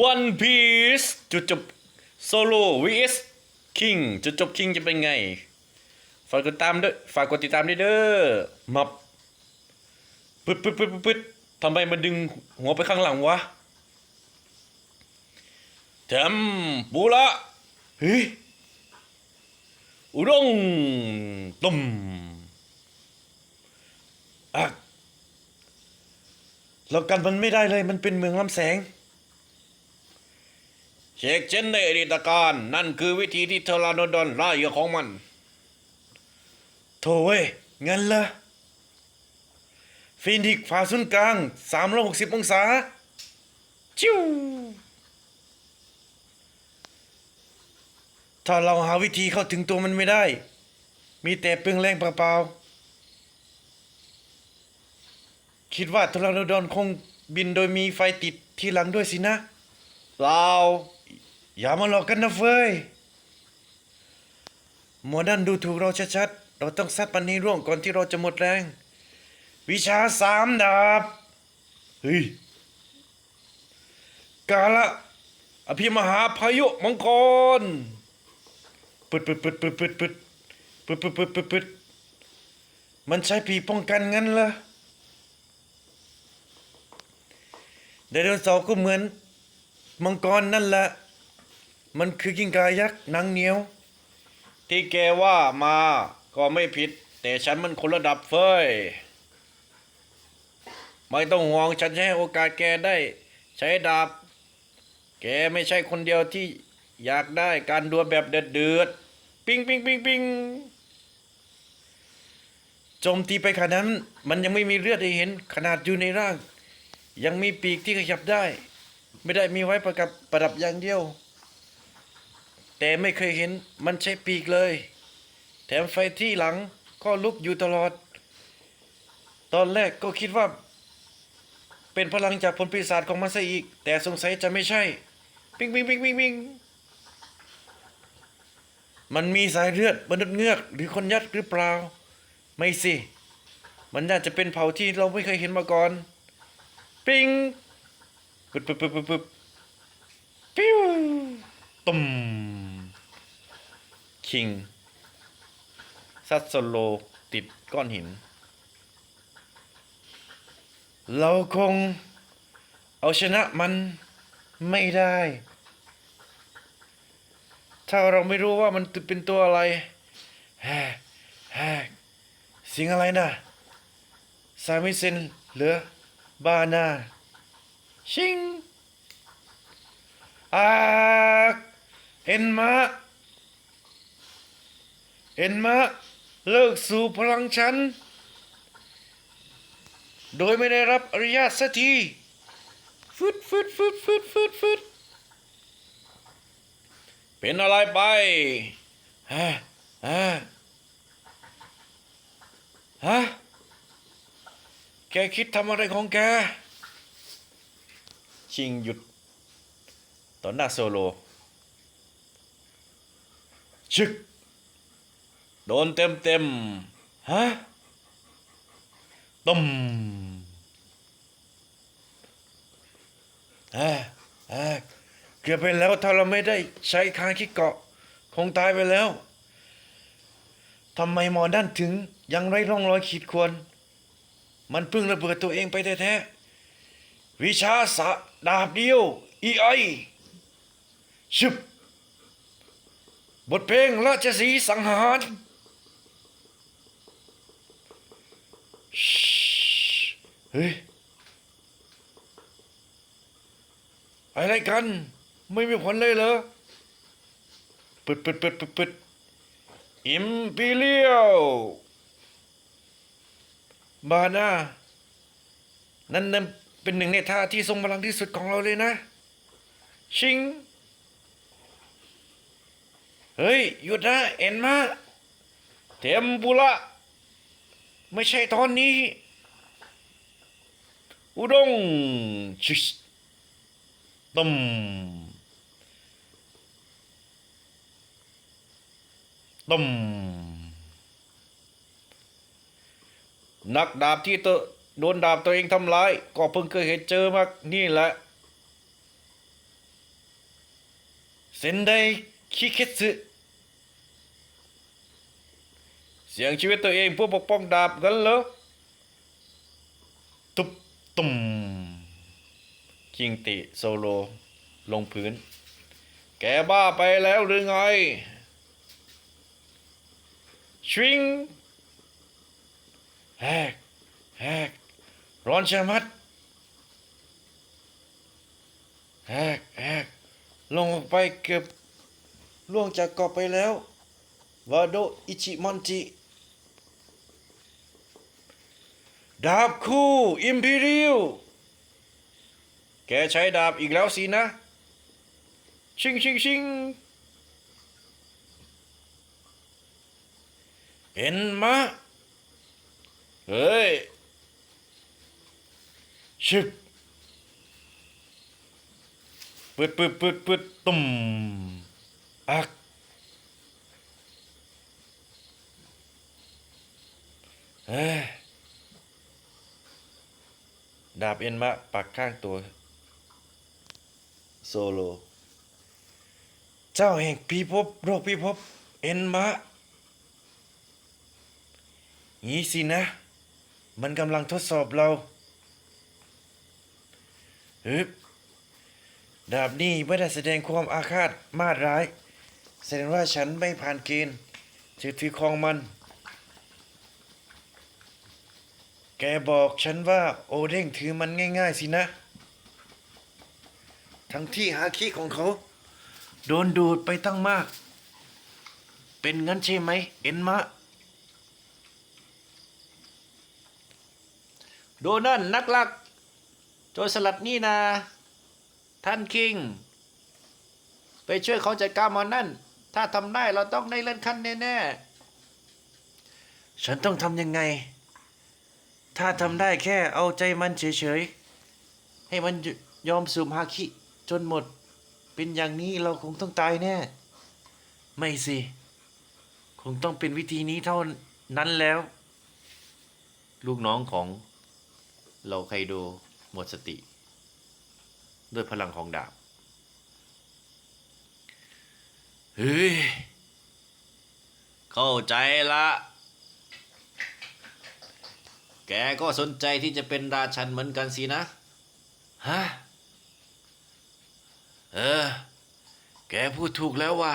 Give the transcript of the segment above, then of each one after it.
One Piece จุดจบโซโล่ vs King จุดจบ King จะเป็นไง ฝากกดตามด้วย ฝากกดติดตามด้วยเด้อมับปึ๊ดปึ๊ดปึ๊ดปึ๊ดทำไมมันดึงหัวไปข้างหลังวะแถมบูละเฮ้ยอุด้งตุ่มอะเรากันมันไม่ได้เลยมันเป็นเมืองลำแสง เช็คเช่นในอดีตการ นั่นคือวิธีที่เทอราโนดอนล่าเหยื่อของมัน โถเว้ยงั้นเหรอฟินิกฝ่าศูนย์กลาง 360 องศา จิ้วถ้าเราหาวิธีเข้าถึงตัวมันไม่ได้ มีแต่เปลืองแรงเปล่าๆคิดว่าทรานโดอนคงบินโดยมีไฟติดที่หลังด้วยสินะเปล่า อย่ามาหลอกกันนะเฟ้ยหมอนั่นดูถูกเราชัดๆ เราต้องซัดมันให้ร่วงก่อนที่เราจะหมดแรง วิชาสามดาบ เฮ้ย กาละ อภิมหาพายุมังกรปึดปึดปึดปึดปึดปึดปึดปึดปึดปึดปึดมันใช้ปีกป้องกันงั้นเหรอไดโนเสาร์ก็เหมือนมังกรนั่นแหละ มันคือกิ้งกายักษ์นังเหนียว ที่แกว่ามาก็ไม่ผิด แต่ฉันมันคนระดับเฟ้ย ไม่ต้องห่วงฉันจะให้โอกาสแกได้ใช้ดาบ แกไม่ใช่คนเดียวที่อยากได้การดวลแบบเดือดเดือดๆปิงปิงปิงปิงโจมตีไปขนาดนั้น มันยังไม่มีเลือดให้เห็นขนาดอยู่ในร่าง ยังมีปีกที่ขยับได้ ไม่ได้มีไว้ประกับประดับอย่างเดียว แต่ไม่เคยเห็นมันใช้ปีกเลย แถมไฟที่หลังก็ลุกอยู่ตลอด ตอนแรกก็คิดว่า เป็นพลังจากผลปีศาจของมันซะอีก แต่สงสัยจะไม่ใช่ ปิงปิงปิงปิงปิงมันมีสายเลือดมนุษย์เงือกหรือคนยัดหรือเปล่า ไม่สิ มันน่าจะเป็นเผ่าที่เราไม่เคยเห็นมาก่อน ปิงปึ๊บปึ๊บปึ๊บปึ๊บปึ๊บปิ้วตุ่ม คิง ซัตโซโลติดก้อนหิน เราคงเอาชนะมันไม่ได้ ถ้าเราไม่รู้ว่ามันเป็นตัวอะไรแฮแฮสิ่งอะไรนะซามิเซนเหลือบานา ชิงอาเอ็นมา เอ็นมาเลิกสู่พลังฉัน โดยไม่ได้รับอนุญาตสักทีฟึดฟึดฟึดฟึดฟึดฟึดเป็นอะไรไปฮะฮะฮะแกคิดทำอะไรของแก ชิงหยุดต่อหน้าโซโลชึก โดนเต็มเต็มฮะตุ้มอ่าอ่าเกือบไปแล้วถ้าเราไม่ได้ใช้คางคิดเกาะ คงตายไปแล้วทำไมหมอนั่นถึงยังไร้ร่องรอยขีดข่วนมันเพิ่งระเบิดตัวเองไปแท้ๆวิชาสะดาบเดียว อีไอชึบบทเพลงราชสีสังหาร เฮ้ยอะไรกัน ไม่มีผลเลยเหรอปึดปึดปึดปึดปึดอิมพีเรียลบานานั่นนั่นเป็นหนึ่งในท่าที่ทรงพลังที่สุดของเราเลยนะ ชิง เฮ้ย หยุดนะ เอ็นมา เทมปุระ ไม่ใช่ตอนนี้ อุด้งชิชต้มต้มนักดาบที่ตัวโดนดาบตัวเองทำร้าย ก็เพิ่งเคยเห็นเจอมากนี่แหละเซนไดคิเคสึ เสียงชีวิตตัวเองเพื่อปกป้องดาบกันเหรอตุบตุ่มคิงติโซโล ลงพื้น แกบ้าไปแล้วหรือไงชวิงแฮกแฮกร้อนชะมัดแฮกแฮกลงไปเกือบล่วงจากเกาะไปแล้ววาโดอิชิมอนจิ ดาบคู่อิมพีเรียลแกใช้ดาบอีกแล้วสินะ ชิงชิงชิงเห็นมะ เฮ้ยชึบปึ๊ดปึ๊ดปึ๊ดปึ๊ดตุ่มอักเฮ้ย ดาบเอ็นมะปักข้างตัว โซโล เจ้าแห่งพิภพโรคพิภพเอ็นมะงี้สินะ มันกำลังทดสอบเราฮึบดาบนี่ไม่ได้แสดงความอาฆาตมาดร้าย แสดงว่าฉันไม่ผ่านเกณฑ์ถือถือครองมัน แกบอกฉันว่าโอเด้งถือมันง่าย ๆ สินะ ทั้งที่ฮาคิของเขา โดนดูดไปตั้งมาก เป็นงั้นใช่ไหม เอ็นมะ โดนั่นนักลัก โจรสลัดนี่นา ท่านคิง ไปช่วยเขาจัดการมันนั่น ถ้าทำได้เราต้องได้เลื่อนขั้นแน่ ๆ ฉันต้องทำยังไง ถ้าทำได้แค่เอาใจมันเฉยๆ ให้มันยอมสูมฮาคิ จนหมด เป็นอย่างนี้เราคงต้องตายแน่ ไม่สิ คงต้องเป็นวิธีนี้เท่านั้นแล้ว ลูกน้องของเราไคโดหมดสติ ด้วยพลังของดาบ เฮ้ย เข้าใจละ กก็สนใจที่จะเป็นราชันเหมือนกันสินะ ฮะ เออ แกพูดถูกแล้วว่า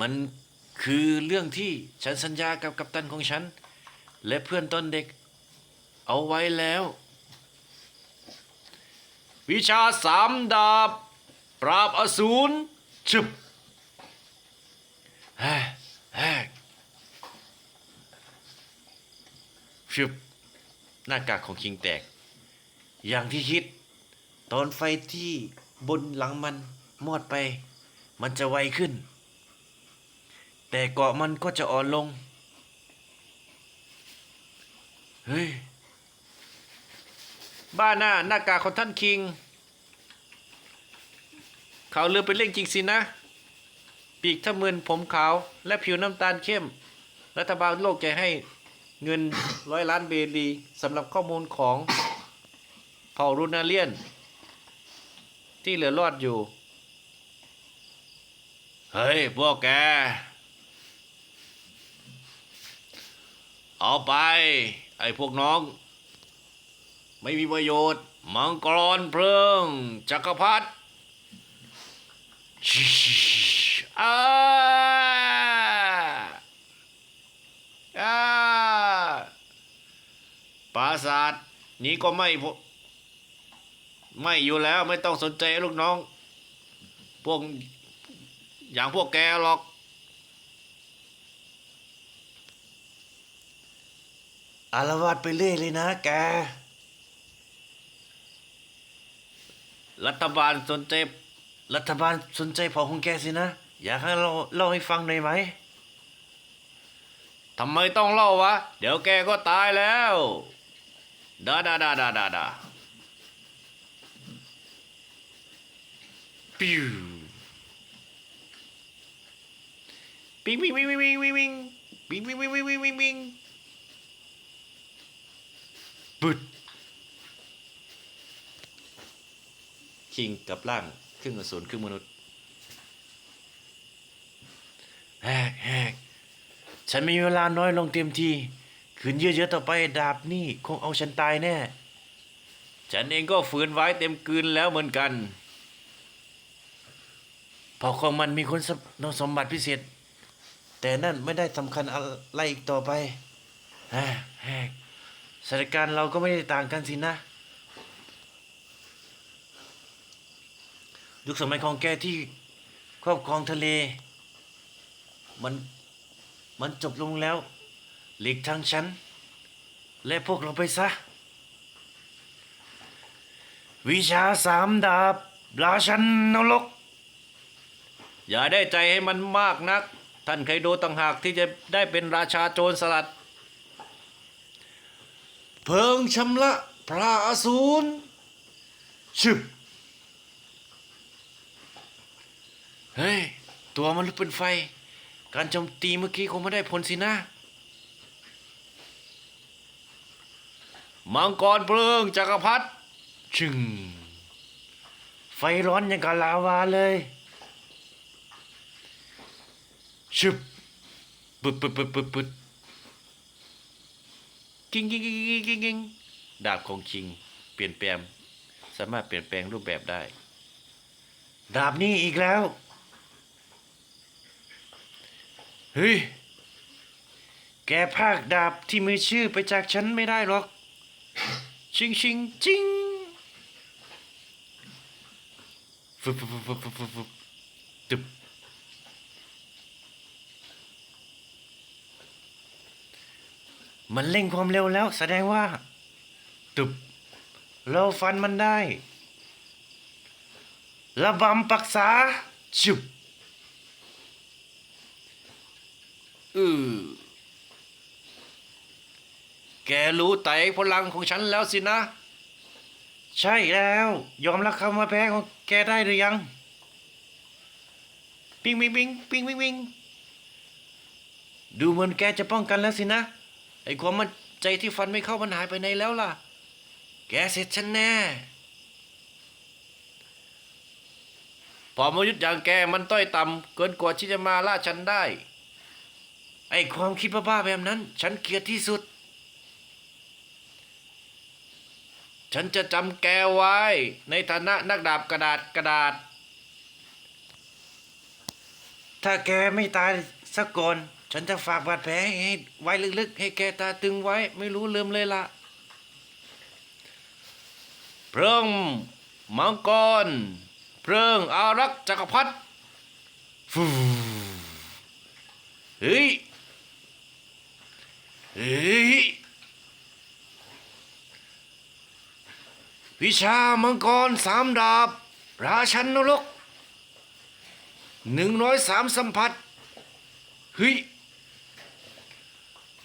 มันคือเรื่องที่ฉันสัญญากับกัปตันของฉัน และเพื่อนตอนเด็ก เอาไว้แล้ว วิชาสามดาบ ปราบอสูรชึบฮะฮะชึบ หน้ากากของคิงแตก อย่างที่คิด ตอนไฟที่บนหลังมันมอดไป มันจะไวขึ้น แต่เกาะมันก็จะอ่อนลง เฮ้ย บ้าหน้าหน้ากากของท่านคิง เขาเลือเป็นเรื่องจริงสินะ ปีกทะมึนผมขาว และผิวน้ำตาลเข้ม รัฐบาลโลกจะให้ เงินร้อยล้านเบลีสำหรับข้อมูลของเผ่ารูนาเลียน ที่เหลือรอดอยู่ เฮ้ย พวกแก เอาไป ไอ้พวกน้อง ไม่มีประโยชน์ มังกรเพลิง จักรพรรดิชิอาอา ปราสาทนี้ก็ไม่พอไม่อยู่แล้วไม่ต้องสนใจลูกน้อง พวกอย่างพวกแกหรอก อารวาสไปเรื่อยเลยนะแก รัฐบาลสนใจ รัฐบาลสนใจเผ่าของแกสินะ อยากให้เราเล่าให้ฟังหน่อยไหมทำไมต้องเล่าวะ เดี๋ยวแกก็ตายแล้ว ดาดาดาดาดาดาปิวปิงปิงปิงปิงปิงปิงปิงปิงปิงปิงปิงปิงปิงปิงปุดคิงกับร่างครึ่งอสูรครึ่งมนุษย์แหกแหกฉันมีเวลาน้อยลงเต็มที ขืนเยอะๆต่อไปดาบนี่คงเอาฉันตายแน่ ฉันเองก็ฝืนไว้เต็มกืนแล้วเหมือนกันเพอของมันมีคุณสมบัติพิเศษ แต่นั่นไม่ได้สำคัญอะไรอีกต่อไปแหกแหกสถานการณ์เราก็ไม่ได้ต่างกันสินะ ยุคสมัยของแกที่ครอบครองทะเล มัน มันจบลงแล้ว หลีกทางฉัน และพวกเราไปซะ วิชาสามดาบราชันนรก อย่าได้ใจให้มันมากนัก ท่านไคโดต่างหากที่จะได้เป็นราชาโจรสลัด เพิงชำระพระอสูรชึบเฮ้ย ตัวมันลุกเป็นไฟ การโจมตีเมื่อกี้คงไม่ได้ผลสินะ มังกรเพลิงจักรพรรดิชึงไฟร้อนอย่างกับลาวาเลยชึบปึดปึดปึดปึดปึดกิ้งกิ้งกิ้งกิ้งกิ้งกิ้งดาบของคิง เปลี่ยนแปลงสามารถเปลี่ยนแปลงรูปแบบได้ ดาบนี้อีกแล้วเฮ้ยแกภาคดาบที่มีชื่อไปจากฉันไม่ได้หรอก ชิงชิงจิงฟึบฟึบฟึบฟึบฟึบฟึบตึบมันเร่งความเร็วแล้ว แสดงว่า ตึบ เราฟันมันได้ ระบำปักษาจุบเออ แกรู้ไตพลังของฉันแล้วสินะ ใช่แล้ว ยอมรับคำว่าแพ้ของแกได้หรือยัง ปิงปิงปิงปิงปิงปิงดูเหมือนแกจะป้องกันแล้วสินะ ไอ้ความมั่นใจที่ฟันไม่เข้ามันหายไปไหนแล้วล่ะ แกเสร็จฉันแน่พอมายุทธ์อย่างแกมันต้อยต่ำเกินกว่าที่จะมาล่าฉันได้ ไอ้ความคิดบ้าๆแบบนั้น ฉันเกลียดที่สุด ฉันจะจำแกไว้ ในฐานะนักดาบกระดาษกระดาษ ถ้าแกไม่ตายสักก่อนฉันจะฝากบาดแผลให้ไว้ลึกๆ ให้แกตาตึงไว้ไม่รู้ลืมเลยละเพลิงมังกรเพลิงอารักษ์จักรพรรดิฟูเฮ้ย เฮ้ย วิชามังกรสามดาบ ราชันนรกหนึ่งร้อยสามสัมผัสเฮ้ย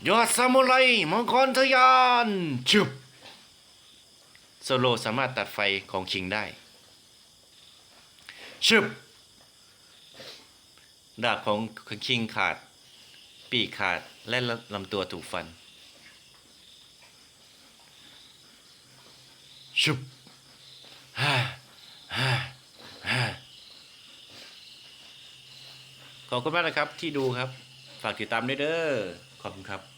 ยอดซามูไรมังกรทยานชุบโซโลสามารถตัดไฟของชิงได้ชึบดาบของคิงขาด ปีกขาดและลำตัวถูกฟัน ชุบฮ่าฮ่าฮ่าขอบคุณมากนะครับที่ดูครับ ฝากติดตามด้วยเด้อขอบคุณครับ